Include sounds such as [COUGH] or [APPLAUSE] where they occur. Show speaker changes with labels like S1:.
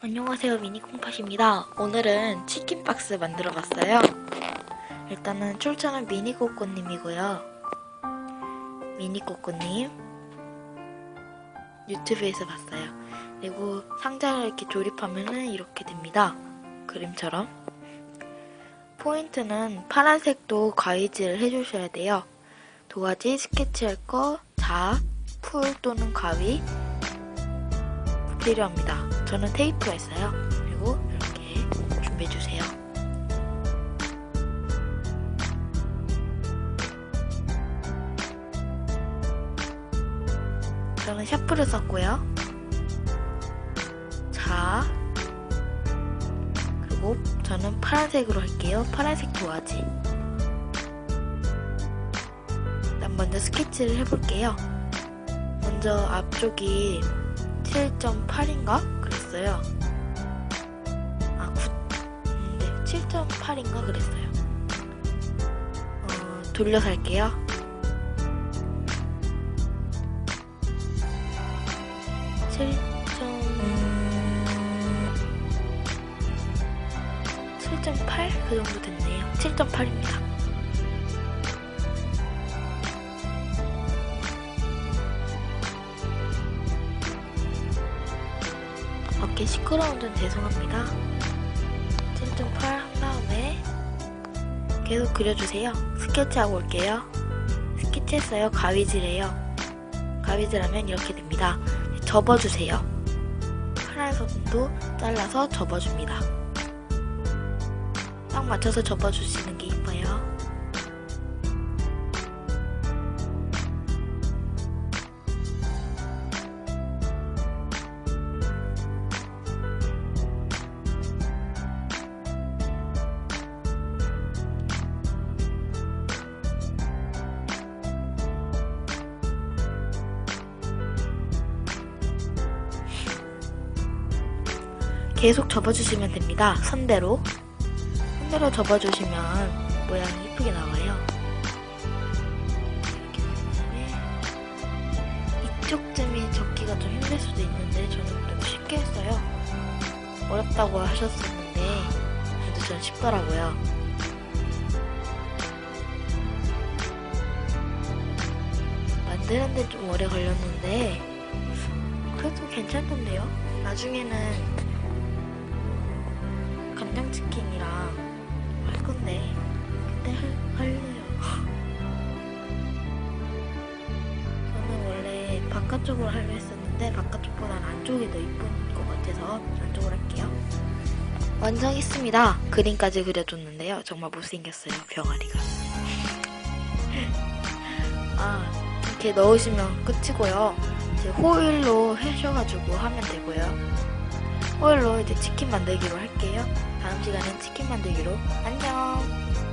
S1: 안녕하세요 미니콩팥입니다. 오늘은 치킨박스 만들어 봤어요. 일단은 출처는 미니꼬꼬님이고요. 미니꼬꼬님 유튜브에서 봤어요. 그리고 상자를 이렇게 조립하면은 이렇게 됩니다. 그림처럼. 포인트는 파란색도 가위질을 해주셔야 돼요. 도화지 스케치할 거, 자, 풀 또는 가위 필요합니다. 저는 테이프가 있어요. 그리고 이렇게 준비해주세요. 저는 샤프를 썼고요. 자, 그리고 저는 파란색으로 할게요. 파란색 도화지. 일단 먼저 스케치를 해볼게요. 먼저 앞쪽이 7.8인가? 그랬어요. 아, 9, 음, 네, 7.8인가 그랬어요. 어, 돌려서 할게요. 7. 7.8? 그 정도 됐네요. 7.8입니다. 어깨 시끄러운 점 죄송합니다. 7.8한 다음에 계속 그려주세요. 스케치하고 올게요. 스케치했어요. 가위질해요. 가위질하면 이렇게 됩니다. 접어주세요. 파란 선도 잘라서 접어줍니다. 딱 맞춰서 접어주시는 게 이뻐요. 계속 접어주시면 됩니다. 선대로. 선대로 접어주시면 모양이 이쁘게 나와요. 이쪽쯤이 접기가 좀 힘들 수도 있는데 저는 그래도 쉽게 했어요. 어렵다고 하셨었는데 그래도 전 쉽더라고요. 만드는데 좀 오래 걸렸는데 그래도 괜찮던데요? 나중에는 간장치킨이랑 할 건데 그때 할, 할래요. [LAUGHS] 저는 원래 바깥쪽으로 하려 했었는데 바깥쪽보다는 안쪽이 더 이쁜 것 같아서 안쪽으로 할게요. 완성했습니다. 그림까지 그려줬는데요. 정말 못생겼어요. 병아리가. [LAUGHS] 아 이렇게 넣으시면 끝이고요. 이제 호일로 해셔가지고 하면 되고요. 호일로 이제 치킨 만들기로 할게요. 다음 시간엔 치킨 만들기로 안녕.